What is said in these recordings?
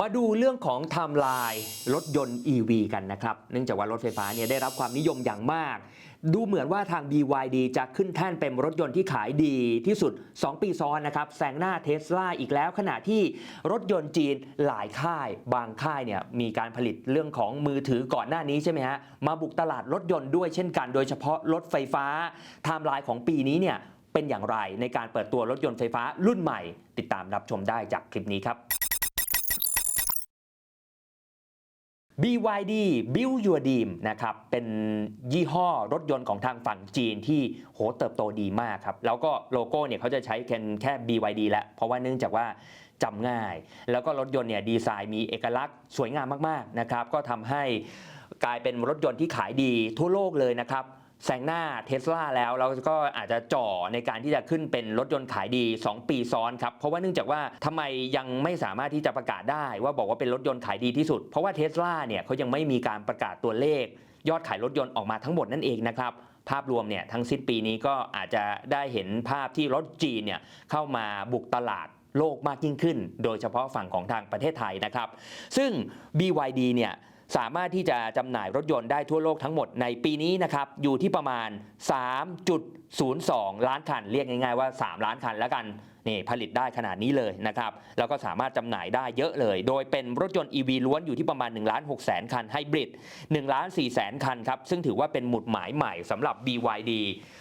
มาดูเรื่องของไทม์ไลน์รถยนต์ EV กันนะครับ เนื่องจากว่ารถไฟฟ้าเนี่ยได้รับความนิยมอย่างมาก ดูเหมือนว่าทาง BYD จะขึ้นแท่นเป็นรถยนต์ที่ขายดีที่สุด 2 ปีซ้อนนะครับแซงหน้าเทสลาอีกแล้ว ขณะที่รถยนต์จีนหลายค่าย บางค่ายเนี่ยมีการผลิตเรื่องของมือถือก่อนหน้านี้ใช่ไหมฮะ มาบุกตลาดรถยนต์ด้วยเช่นกัน โดยเฉพาะรถไฟฟ้าไทม์ไลน์ของปีนี้เนี่ยเป็นอย่างไรในการเปิดตัวรถยนต์ไฟฟ้ารุ่นใหม่ ติดตามรับชมได้จากคลิปนี้ครับ BYD Build Your Dream นะครับ เป็นยี่ห้อรถยนต์ของทางฝั่งจีนที่โหเติบโตดีมากครับ แล้วก็โลโก้เนี่ยเขาจะใช้แค่แค่ BYD แล้ว เพราะว่าเนื่องจากว่าจำง่าย แล้วก็รถยนต์เนี่ยดีไซน์มีเอกลักษณ์สวยงามมาก ๆ นะครับ ก็ทำให้กลายเป็นรถยนต์ที่ขายดีทั่วโลกเลยนะครับ แซงหน้าเทสลาแล้วเราก็อาจจะจ่อในการที่จะขึ้นเป็นรถยนต์ขายดี 2 ปีซ้อนครับ เพราะว่าเนื่องจากว่าทำไมยังไม่สามารถที่จะประกาศได้ ว่าบอกว่าเป็นรถยนต์ขายดีที่สุด เพราะว่าเทสลาเนี่ยเขายังไม่มีการประกาศตัวเลข ยอดขายรถยนต์ออกมาทั้งหมดนั่นเองนะครับภาพรวมเนี่ยทั้งสิ้นปีนี้ก็อาจจะได้เห็นภาพที่รถจีนเนี่ยเข้ามาบุกตลาดโลกมากยิ่งขึ้น โดยเฉพาะฝั่งของทางประเทศไทยนะครับ ซึ่ง BYD เนี่ย สามารถที่จะจำหน่ายรถยนต์ได้ทั่วโลกทั้งหมดในปีนี้นะครับ อยู่ที่ประมาณ 3.02 ล้านคัน เรียกง่ายๆว่า 3 ล้านคันแล้วกันนี่ผลิตได้ขนาดนี้เลยนะครับ แล้วก็สามารถจำหน่ายได้เยอะเลย โดยเป็นรถยนต์ EV ล้วนอยู่ที่ประมาณ1ล้าน6แสนคันไฮบริด1ล้าน4แสนคันครับ ซึ่งถือว่าเป็นหมุดหมายใหม่สำหรับ BYD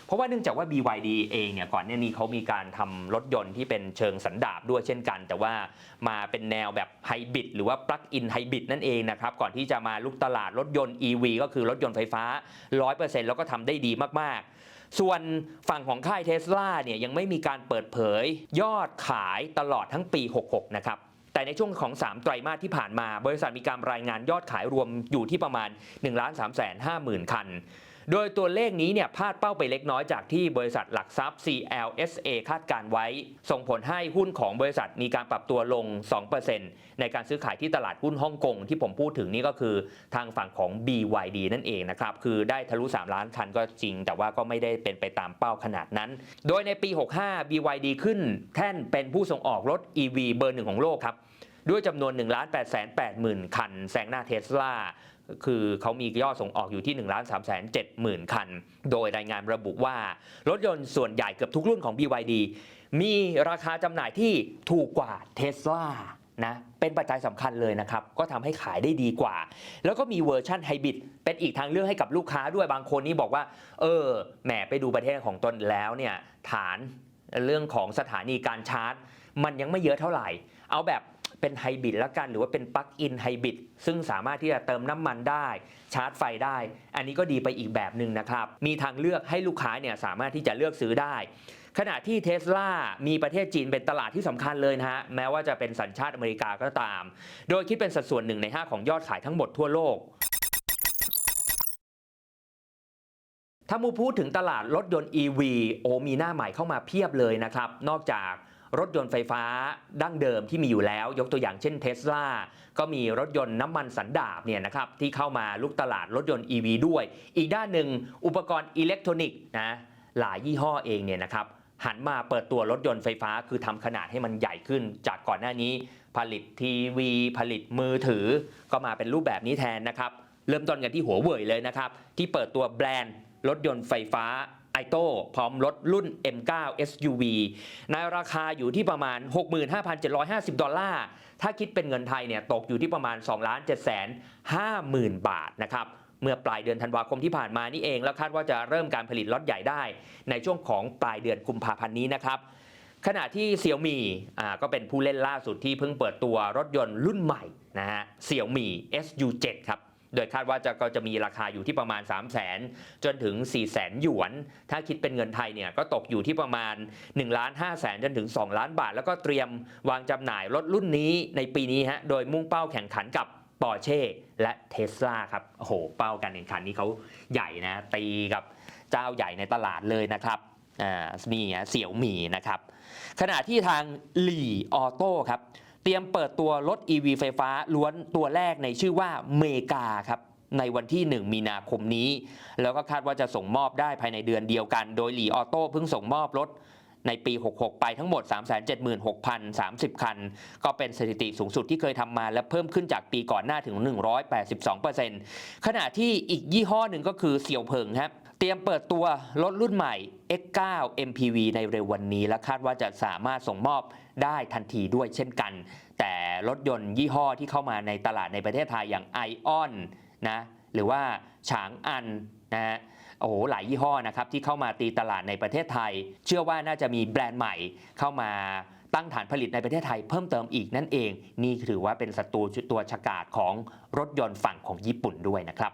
เพราะว่าเนื่องจากว่า BYD เองเนี่ยก่อนหน้านี้เขามีการทำรถยนต์ที่เป็นเชิงสันดาปด้วยเช่นกัน แต่ว่ามาเป็นแนวแบบไฮบริดหรือว่าปลั๊กอินไฮบริดนั่นเองนะครับก่อนที่จะจะมาลุกตลาดรถยนต์ EV ก็คือรถยนต์ไฟฟ้า 100%แล้วก็ทำได้ดีมากๆ ส่วนฝั่งของค่ายเทสลาเนี่ยยังไม่มีการเปิดเผยยอดขายตลอดทั้งปี 66 นะครับแต่ในช่วงของ 3 ไตรมาสที่ผ่านมา บริษัทมีการรายงานยอดขายรวมอยู่ที่ประมาณ 1 3 5 0 0 0 0 คัน โดยตัวเลขนี้เนี่ยพลาดเป้าไปเล็กน้อยจากที่บริษัทหลักทรัพย์ CLSA คาดการไว้ ส่งผลให้หุ้นของบริษัทมีการปรับตัวลง 2%ในการซื้อขายที่ตลาดหุ้นฮ่องกงที่ผมพูดถึงนี่ก็คือทางฝั่งของ BYD นั่นเองนะครับคือได้ทะลุ 3 ล้านคันก็จริง แต่ว่าก็ไม่ได้เป็นไปตามเป้าขนาดนั้น โดยในปี 65 BYD ขึ้นแท่นเป็นผู้ส่งออกรถ EV เบอร์หนึ่งของโลกครับด้วยจำนวน 1 8 8 0 0 0 0 คัน แซงหน้าเทสลา คือเขามียอดส่งออกอยู่ที่1 3 3 7 0 0 0คัน โดยรายงานระบุว่า รถยนต์ส่วนใหญ่เกือบทุกรุ่นของ BYD มีราคาจำหน่ายที่ถูกกว่าเทสลานะเป็นปัจจัยสำคัญเลยนะครับ ก็ทำให้ขายได้ดีกว่า แล้วก็มีเวอร์ชั่นไฮบริดเป็นอีกทางเลือกให้กับลูกค้าด้วยบางคนนี่บอกว่า เออแหมไปดูประเทศของตนแล้วเนี่ยฐานเรื่องของสถานีการชาร์จ มันยังไม่เยอะเท่าไหร่ เอาแบบ เป็นไฮบริดแล้วกัน หรือว่าเป็นปลั๊กอินไฮบริดซึ่งสามารถที่จะเติมน้ำมันได้ ชาร์จไฟได้ อันนี้ก็ดีไปอีกแบบหนึ่งนะครับ มีทางเลือกให้ลูกค้าเนี่ยสามารถที่จะเลือกซื้อได้ ขณะที่เทสลามีประเทศจีนเป็นตลาดที่สำคัญเลยนะฮะ แม้ว่าจะเป็นสัญชาติอเมริกาก็ตาม โดยคิดเป็นสัดส่วนหนึ่งใน 5 ของยอดขายทั้งหมดทั่วโลกถ้ามูพูดถึงตลาดรถยนต์ EV โอมีหน้าใหม่เข้ามาเพียบเลยนะครับ นอกจาก รถยนต์ไฟฟ้าดั้งเดิมที่มีอยู่แล้ว ยกตัวอย่างเช่นเทสลาก็มีรถยนต์น้ำมันสันดาปเนี่ยนะครับที่เข้ามาลุกตลาดรถยนต์ EV ด้วย อีกด้านหนึ่งอุปกรณ์อิเล็กทรอนิกส์นะหลายยี่ห้อเองเนี่ยนะครับหันมาเปิดตัวรถยนต์ไฟฟ้าคือทำขนาดให้มันใหญ่ขึ้น จากก่อนหน้านี้ ผลิตทีวี ผลิตมือถือ ก็มาเป็นรูปแบบนี้แทนนะครับ เริ่มต้นกันที่หัวเว่ยเลยนะครับ ที่เปิดตัวแบรนด์รถยนต์ไฟฟ้า ไอโต้พร้อมรถรุ่น M9 SUV ในราคาอยู่ที่ประมาณ 65,750 ดอลลาร์ ถ้าคิดเป็นเงินไทยเนี่ยตกอยู่ที่ประมาณ 2 7 5 0 0 0 0 บาทนะครับ เมื่อปลายเดือนธันวาคมที่ผ่านมานี่เอง แล้วคาดว่าจะเริ่มการผลิตล็อตใหญ่ได้ ในช่วงของปลายเดือนกุมภาพันธ์นี้นะครับ ขณะที่ Xiaomi อ่าก็เป็นผู้เล่นล่าสุดที่เพิ่งเปิดตัวรถยนต์รุ่นใหม่นะฮะ Xiaomi SU7 ครับ โดยคาดว่าจะก็จะมีราคาอยู่ที่ประมาณ 3 0 0 0 0 0จนถึง4 0 0 0 0 0หยวน ถ้าคิดเป็นเงินไทยเนี่ยก็ตกอยู่ที่ประมาณ1ล้าน5แสนจนถึง 2 ล้านบาท แล้วก็เตรียมวางจำหน่ายรถรุ่นนี้ในปีนี้ฮะโดยมุ่งเป้าแข่งขันกับปอร์เช่และเทสลาครับโอ้โหเป้าการแข่งขันนี้เขาใหญ่นะ ตีกับเจ้าใหญ่ในตลาดเลยนะครับอ่านี่ฮะเสี่ยวหมีนะครับ ขณะที่ทางหลี่ออโต้ครับ เตรียมเปิดตัวรถ EV ไฟฟ้าล้วนตัวแรกในชื่อว่าเมกาครับในวันที่ 1 มีนาคมนี้ แล้วก็คาดว่าจะส่งมอบได้ภายในเดือนเดียวกัน โดยหลีออโต้เพิ่งส่งมอบรถในปี 66 ไปทั้งหมด 376,030 คัน ก็เป็นสถิติสูงสุดที่เคยทำมาและเพิ่มขึ้นจากปีก่อนหน้าถึง 182%ขณะที่อีกยี่ห้อหนึ่งก็คือเสี่ยวเพิงครับ ตรียมเปิดตัวรถรุ่นใหม่ X9 MPV ในเร็ววันนี้และคาดว่าจะสามารถส่งมอบได้ทันทีด้วยเช่นกัน แต่รถยนต์ยี่ห้อที่เข้ามาในตลาดในประเทศไทยอย่าง ION นะหรือว่าฉางอันนะฮะโอ้โหหลายยี่ห้อนะครับที่เข้ามาตีตลาดในประเทศไทย เชื่อว่าน่าจะมีแบรนด์ใหม่เข้ามาตั้งฐานผลิตในประเทศไทยเพิ่มเติมอีกนั่นเอง นี่ถือว่าเป็นศัตรูตัวฉกาจของรถยนต์ฝั่งของญี่ปุ่นด้วยนะครับ